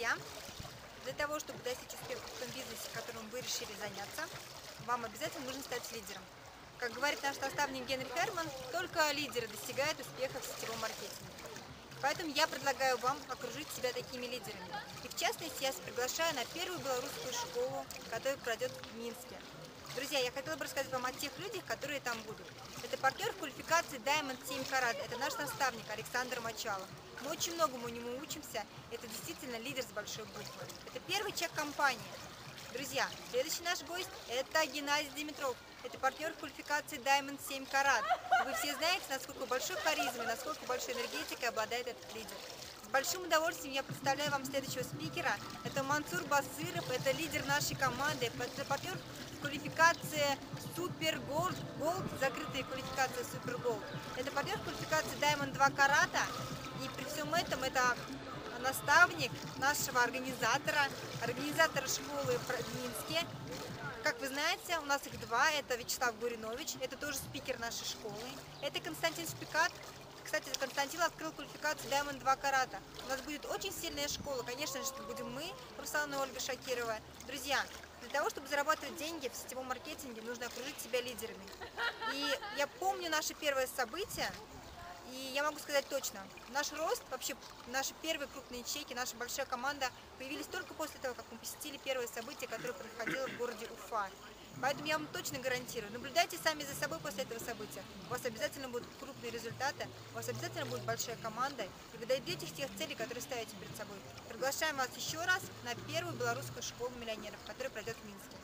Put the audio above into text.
Друзья, для того, чтобы достичь успеха в том бизнесе, которым вы решили заняться, вам обязательно нужно стать лидером. Как говорит наш наставник Генри Херман, только лидеры достигают успеха в сетевом маркетинге. Поэтому я предлагаю вам окружить себя такими лидерами. И в частности, я вас приглашаю на первую белорусскую школу, которая пройдет в Минске. Друзья, я хотела бы рассказать вам о тех людях, которые там будут. Это партнер в квалификации Diamond 7 Карат. Это наш наставник Александр Мочалов. Мы очень многому у него учимся. Это действительно лидер с большой буквы. Это первый чек компании. Друзья, следующий наш гость – это Геннадий Димитров. Это партнер квалификации Diamond 7 Карат. Вы все знаете, насколько большой харизмой, насколько большой энергетикой обладает этот лидер. Большим удовольствием я представляю вам следующего спикера. Это Мансур Басыров, это лидер нашей команды, это партнер квалификации Супер Голд, Голд, закрытая квалификация Супер Голд. Это партнер квалификации Diamond 2 Карата. И при всем этом это наставник нашего организатора, организатора школы в Минске. Как вы знаете, у нас их два. Это Вячеслав Гуринович, это тоже спикер нашей школы. Это Константин Шпикат. Кстати, Константин открыл квалификацию Diamond 2 карата. У нас будет очень сильная школа. Конечно же, будем мы, Руслана и Ольга Шакирова. Друзья, для того, чтобы зарабатывать деньги в сетевом маркетинге, нужно окружить себя лидерами. И я помню наше первое событие, и я могу сказать точно, наш рост, вообще наши первые крупные чеки, наша большая команда появились только после того, как мы посетили первое событие, которое проходило в городе Уфа. Поэтому я вам точно гарантирую, наблюдайте сами за собой после этого события. У вас обязательно будут крупные результаты, у вас обязательно будет большая команда, и вы добьетесь тех целей, которые ставите перед собой. Приглашаем вас еще раз на первую белорусскую школу миллионеров, которая пройдет в Минске.